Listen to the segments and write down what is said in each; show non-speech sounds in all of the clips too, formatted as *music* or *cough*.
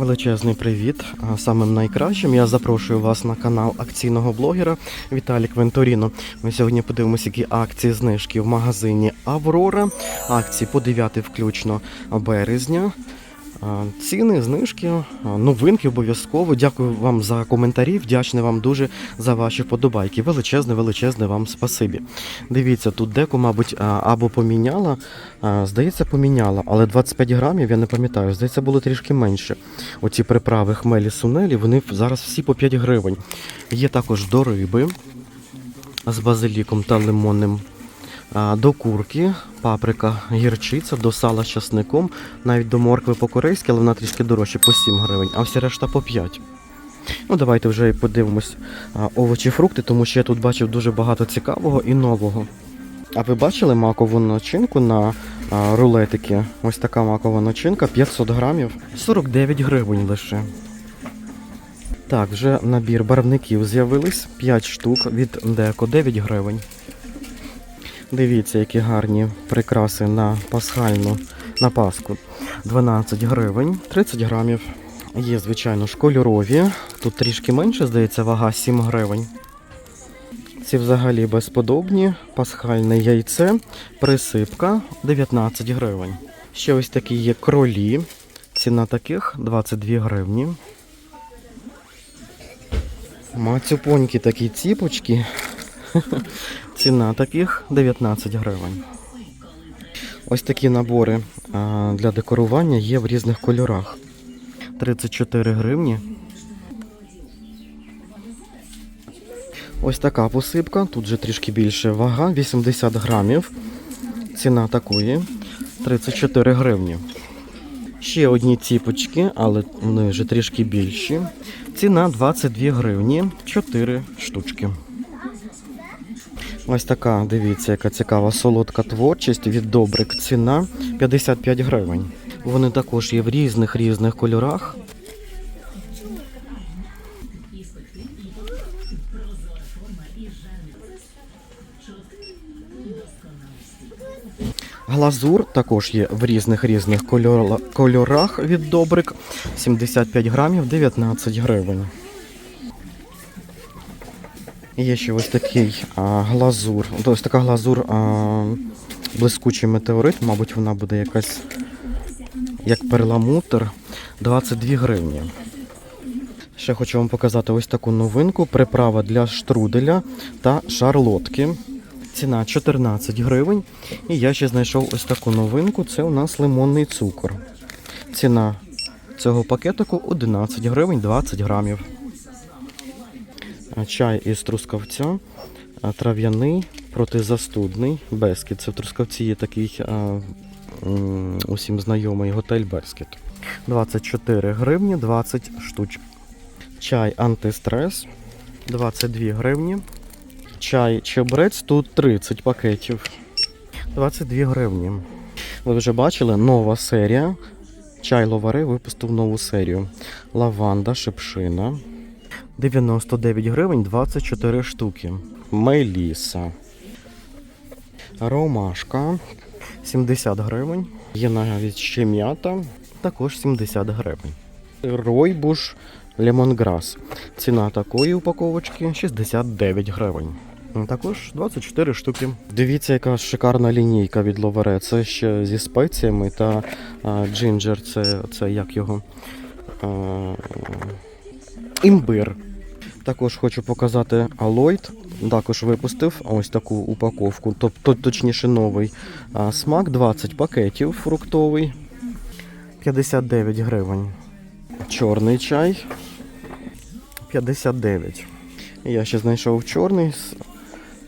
Величезний привіт. Самим найкращим я запрошую вас на канал акційного блогера Віталік Венторіно. Ми сьогодні подивимося, які акції знижки в магазині Аврора. Акції по 9 включно березня. Ціни, знижки, новинки обов'язково. Дякую вам за коментарі. Вдячний вам дуже за ваші вподобайки. Величезне, величезне вам спасибі. Дивіться, тут деко, мабуть, або поміняла. Здається, поміняла, але 25 грамів я не пам'ятаю. Здається, було трішки менше. Оці приправи хмелі сунелі, вони зараз всі по 5 гривень. Є також до риби з базиліком та лимонним. До курки, паприка, гірчиця, до сала з часником, навіть до моркви по-корейськи, але вона трішки дорожче по 7 гривень, а всі решта по 5. Ну, давайте вже подивимось овочі, фрукти, тому що я тут бачив дуже багато цікавого і нового. А ви бачили макову начинку на рулетики? Ось така макова начинка, 500 грамів, 49 гривень лише. Так, вже набір барвників з'явились, 5 штук від Деко, 9 гривень. Дивіться, які гарні прикраси на пасхальну на Пасху. 12 гривень, 30 грамів. Є, звичайно, ж кольорові. Тут трішки менше, здається, вага 7 гривень. Ці взагалі безподобні. Пасхальне яйце, присипка 19 гривень. Ще ось такі є кролі. Ціна таких 22 гривні. Мацюпонькі такі ціпочки. *laughs* Ціна таких 19 гривень. Ось такі набори для декорування є в різних кольорах. 34 гривні. Ось така посипка, тут же трішки більше вага, 80 грамів. Ціна такої 34 гривні. Ще одні ціпочки, але вони вже трішки більші. Ціна 22 гривні, 4 штучки. Ось така, дивіться, яка цікава солодка творчість від добрик. Ціна 55 гривень. Вони також є в різних різних кольорах. Глазур також є в різних різних кольорах від добрик. 75 грамів, 19 гривень. Є ще ось такий а, глазур. Ось така глазур а, блискучий метеорит, мабуть, вона буде якась як перламутр. 22 гривні. Ще хочу вам показати ось таку новинку. Приправа для штруделя та шарлотки. Ціна 14 гривень. І я ще знайшов ось таку новинку. Це у нас лимонний цукор. Ціна цього пакетику 11 гривень 20 грамів. Чай із трускавця, трав'яний, протизастудний, Бескіт. Це в трускавці є такий а, усім знайомий готель Бескіт. 24 гривні 20 штучок. Чай антистрес 22 гривні. Чай чебрець тут 30 пакетів. 22 гривні. Ви вже бачили нова серія. Чай Ловари випустив нову серію. Лаванда, шипшина. 99 гривень 24 штуки. Меліса. Ромашка 70 гривень. Є навіть ще м'ята, також 70 гривень. Ройбуш лемонграс. Ціна такої упаковочки 69 гривень. Також 24 штуки. Дивіться, яка шикарна лінійка від Ловере. Це ще зі спеціями та а, джинджер, це, це як його. А, імбир. Також хочу показати Алойд. Також випустив ось таку упаковку, тобто точніше новий а, смак, 20 пакетів фруктовий, 59 гривень. Чорний чай 59. Я ще знайшов чорний з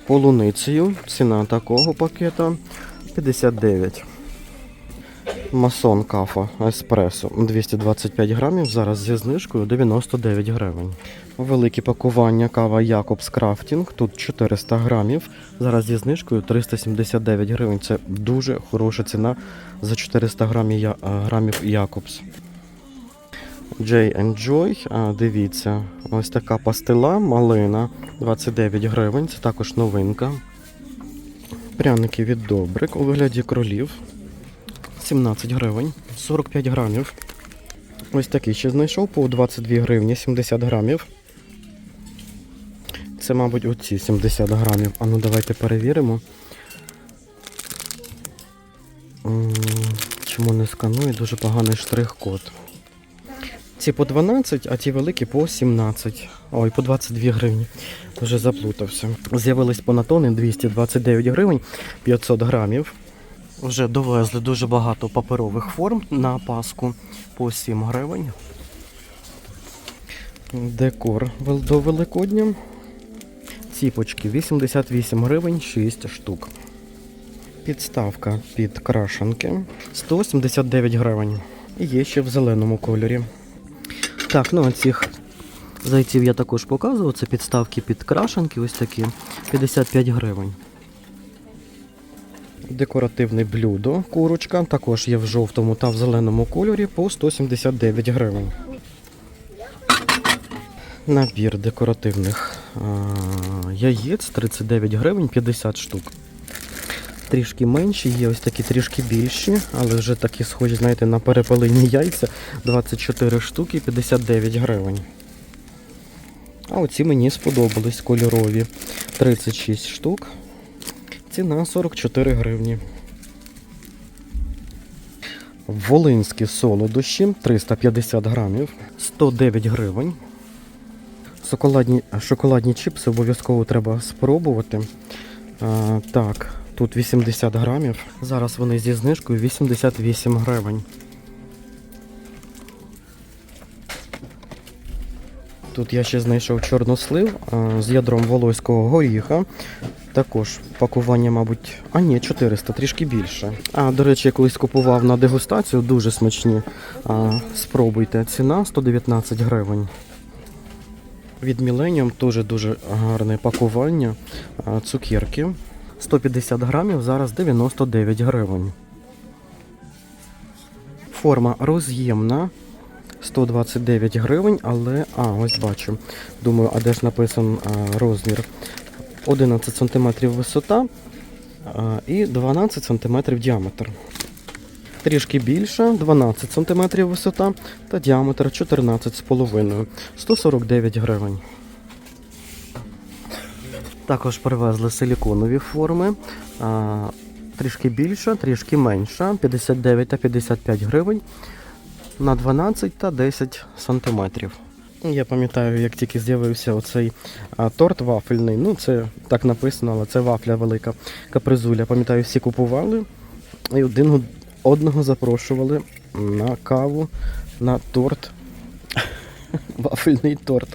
полуницею. Ціна такого пакета 59. Масон кафа еспресо 225 грамів. Зараз зі знижкою 99 гривень. Велике пакування кава Якобс Крафтінг. Тут 400 грамів. Зараз зі знижкою 379 гривень. Це дуже хороша ціна за 400 грамів, а, грамів Якобс. J Joy, дивіться, ось така пастила, малина 29 гривень. Це також новинка. Пряники від добрик у вигляді кролів 17 гривень, 45 грамів. Ось такий ще знайшов по 22 гривні 70 грамів. Це, мабуть, оці 70 грамів. А ну давайте перевіримо. Чому не сканує? Дуже поганий штрих-код. Ці по 12, а ті великі по 17. Ой, по 22 гривні. Вже заплутався. З'явились понатони 229 гривень 500 грамів. Вже довезли дуже багато паперових форм на Пасху по 7 гривень. Декор до Великодня. Ціпочки 88 гривень 6 штук. Підставка під крашенки 179 гривень. І є ще в зеленому кольорі. Так, ну а цих зайців я також показував. Це підставки під крашенки, ось такі 55 гривень. Декоративне блюдо, курочка, також є в жовтому та в зеленому кольорі по 179 гривень. Набір декоративних яєць 39 гривень 50 штук. Трішки менші, є ось такі трішки більші, але вже такі схожі, знаєте, на перепелині яйця 24 штуки 59 гривень. А оці мені сподобались кольорові 36 штук. Ціна 44 гривні. Волинські солодощі 350 грамів, 109 гривень. Шоколадні, шоколадні чіпси обов'язково треба спробувати. А, так, тут 80 грамів. Зараз вони зі знижкою 88 гривень. Тут я ще знайшов чорнослив а, з ядром волоського горіха. Також пакування, мабуть, а ні, 400, трішки більше. А, до речі, я колись купував на дегустацію, дуже смачні. А, спробуйте. Ціна 119 гривень. Від Millennium теж дуже гарне пакування. А, Цукерки. 150 грамів, зараз 99 гривень. Форма роз'ємна. 129 гривень, але. А, ось бачу. Думаю, а де ж написан а, розмір? 11 см висота і 12 см діаметр. Трішки більше, 12 см висота та діаметр 14,5 149 гривень. Також привезли силіконові форми. Трішки більша, трішки менша, 59 та 55 гривень на 12 та 10 сантиметрів. Я пам'ятаю, як тільки з'явився оцей а, торт вафельний. Ну, це так написано, але це вафля велика капризуля. Пам'ятаю, всі купували і один одного запрошували на каву, на торт. *laughs* Вафельний торт.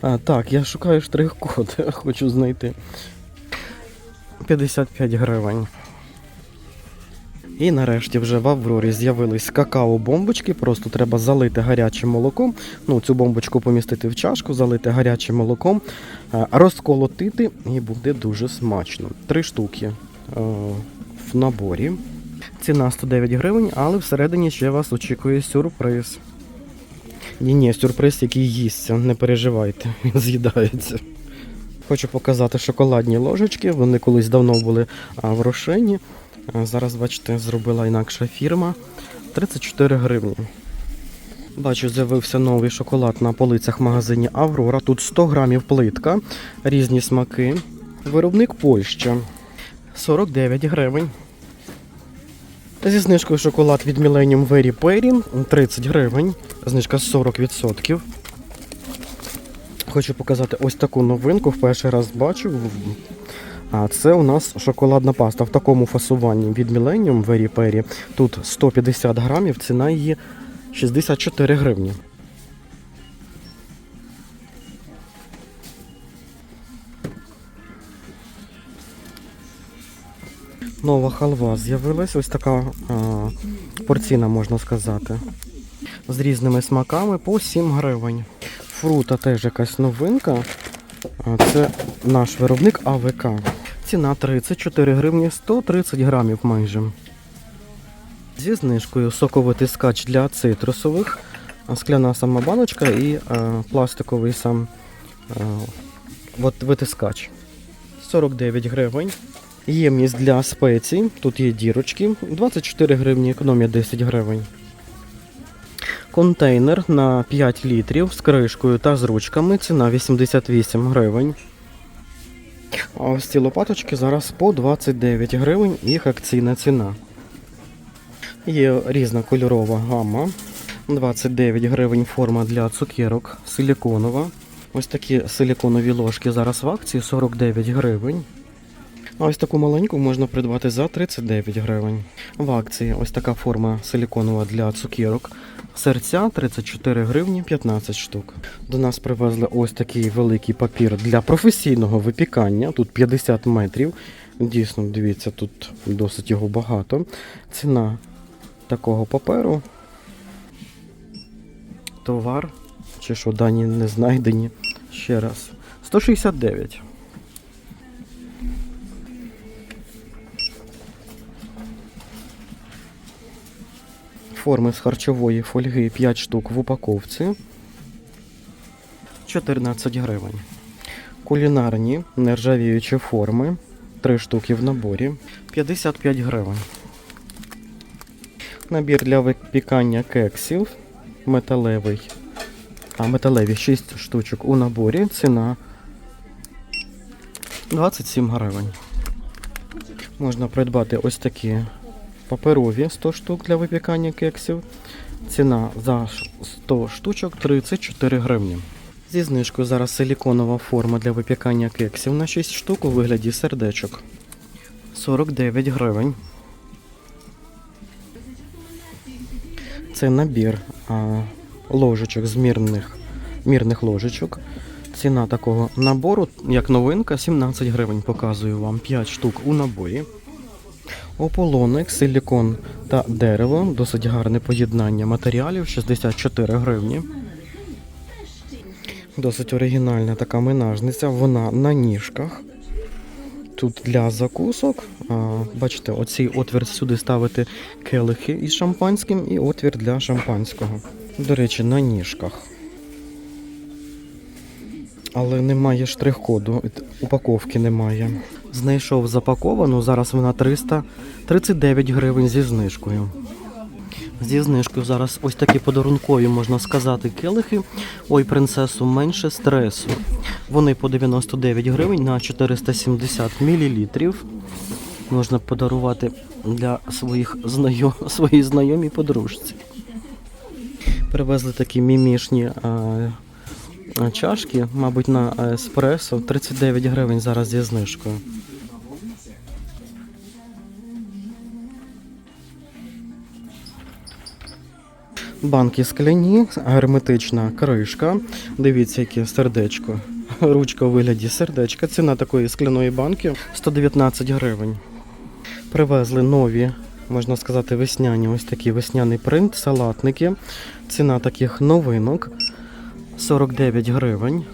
А, так, я шукаю штрих-код, *laughs* хочу знайти. 55 гривень. І нарешті вже в Аврорі з'явились какао-бомбочки. Просто треба залити гарячим молоком. Ну, цю бомбочку помістити в чашку, залити гарячим молоком, е, розколотити і буде дуже смачно. Три штуки е, в наборі. Ціна 109 гривень, але всередині ще вас очікує сюрприз. Ні, ні, сюрприз, який їсться, не переживайте, *laughs* він з'їдається. Хочу показати шоколадні ложечки. Вони колись давно були в Рошені. А Зараз, бачите, зробила інакша фірма. 34 гривні. Бачу, з'явився новий шоколад на полицях в магазині Аврора. Тут 100 грамів плитка, різні смаки. Виробник Польща. 49 гривень. Зі знижкою шоколад від Millennium Very Perry 30 гривень. Знижка 40%. Хочу показати ось таку новинку. В перший раз бачу. А це у нас шоколадна паста в такому фасуванні від Millennium Very Perry. Тут 150 грамів, ціна її 64 гривні. Нова халва з'явилась, ось така а, порційна, можна сказати. З різними смаками по 7 гривень. Фрута теж якась новинка. Це наш виробник АВК. Ціна 34 гривні 130 грамів майже. Зі знижкою соковитий скач для цитрусових, скляна сама баночка і е, пластиковий сам е, от, витискач. 49 гривень. Ємність для спецій. Тут є дірочки. 24 гривні, економія 10 гривень. Контейнер на 5 літрів з кришкою та з ручками. Ціна 88 гривень. А ось ці лопаточки зараз по 29 гривень, їх акційна ціна. Є різна кольорова гама. 29 гривень форма для цукерок, силіконова. Ось такі силіконові ложки зараз в акції 49 гривень. А ось таку маленьку можна придбати за 39 гривень. В акції ось така форма силіконова для цукерок. Серця 34 гривні 15 штук. До нас привезли ось такий великий папір для професійного випікання. Тут 50 метрів. Дійсно, дивіться, тут досить його багато. Ціна такого паперу. Товар. Чи що дані не знайдені. Ще раз. 169. Форми з харчової фольги 5 штук в упаковці. 14 гривень. Кулінарні нержавіючі форми. 3 штуки в наборі. 55 гривень. Набір для випікання кексів. Металевий. А металеві 6 штучок у наборі. Ціна 27 гривень. Можна придбати ось такі паперові 100 штук для випікання кексів. Ціна за 100 штучок 34 гривні. Зі знижкою зараз силіконова форма для випікання кексів на 6 штук у вигляді сердечок. 49 гривень. Це набір а, ложечок з мірних, мірних ложечок. Ціна такого набору, як новинка, 17 гривень показую вам 5 штук у наборі. Ополоник, силікон та дерево. Досить гарне поєднання матеріалів 64 гривні. Досить оригінальна така минажниця. Вона на ніжках. Тут для закусок. А, бачите, оцей отвір сюди ставити келихи із шампанським і отвір для шампанського. До речі, на ніжках. Але немає штрих-коду, упаковки немає. Знайшов запаковану, зараз вона 339 гривень зі знижкою. Зі знижкою зараз ось такі подарункові, можна сказати, келихи. Ой, принцесу, менше стресу. Вони по 99 гривень на 470 мл. Можна подарувати для своїх знайом, *laughs* своїй знайомій подружці. Привезли такі мімішні а, а, чашки, мабуть, на еспресо. 39 гривень зараз зі знижкою. Банки скляні, герметична кришка. Дивіться, яке сердечко. Ручка у вигляді сердечка. Ціна такої скляної банки 119 гривень. Привезли нові, можна сказати, весняні, ось такий весняний принт, салатники. Ціна таких новинок 49 гривень.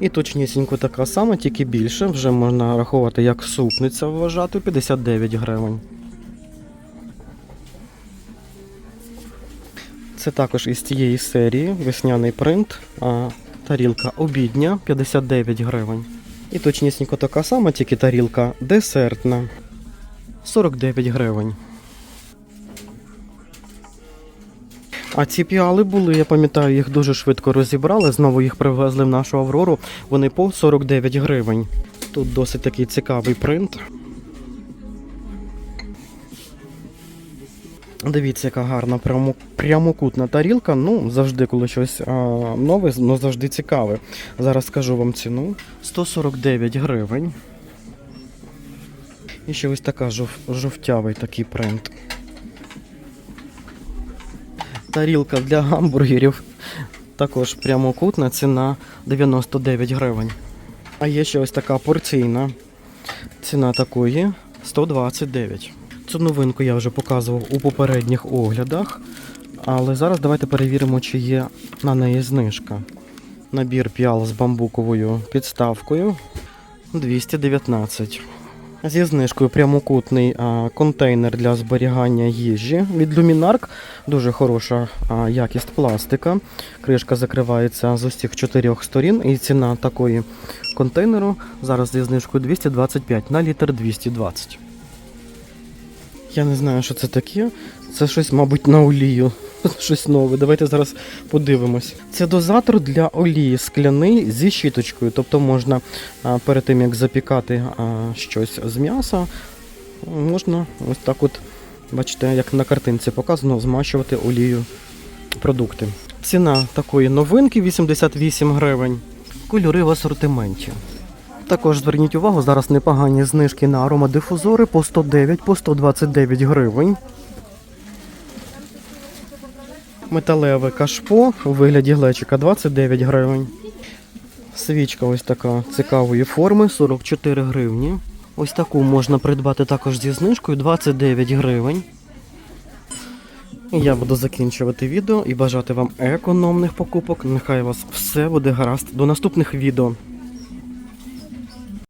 І точнісінько така сама, тільки більше. Вже можна рахувати як супниця вважати 59 гривень. Це також із цієї серії весняний принт, а тарілка обідня 59 гривень. І точнісінько така сама, тільки тарілка десертна 49 гривень. А ці піали були, я пам'ятаю, їх дуже швидко розібрали. Знову їх привезли в нашу Аврору. Вони по 49 гривень. Тут досить такий цікавий принт. Дивіться, яка гарна прямо, прямокутна тарілка. Ну, завжди, коли щось а, нове, ну завжди цікаве. Зараз скажу вам ціну. 149 гривень. І ще ось така жов, жовтявий такий принт. Тарілка для гамбургерів. Також прямокутна ціна 99 гривень. А є ще ось така порційна. Ціна такої 129. Цю новинку я вже показував у попередніх оглядах. Але зараз давайте перевіримо, чи є на неї знижка. Набір піал з бамбуковою підставкою 219. Зі знижкою прямокутний а, контейнер для зберігання їжі від Luminark. Дуже хороша а, якість пластика. Кришка закривається з усіх чотирьох сторін. І ціна такої контейнеру зараз зі знижкою 225 на літр 220. Я не знаю, що це таке. Це щось, мабуть, на олію *laughs* щось нове. Давайте зараз подивимось. Це дозатор для олії скляний зі щіточкою. Тобто можна перед тим як запікати щось з м'яса, можна ось так от, бачите, як на картинці показано, змащувати олією продукти. Ціна такої новинки 88 гривень. Кольори в асортименті. Також зверніть увагу, зараз непогані знижки на аромадифузори по 109, по 129 гривень. Металеве кашпо у вигляді глечика 29 гривень. Свічка ось така цікавої форми 44 гривні. Ось таку можна придбати також зі знижкою 29 гривень. Я буду закінчувати відео і бажати вам економних покупок. Нехай у вас все буде гаразд. До наступних відео.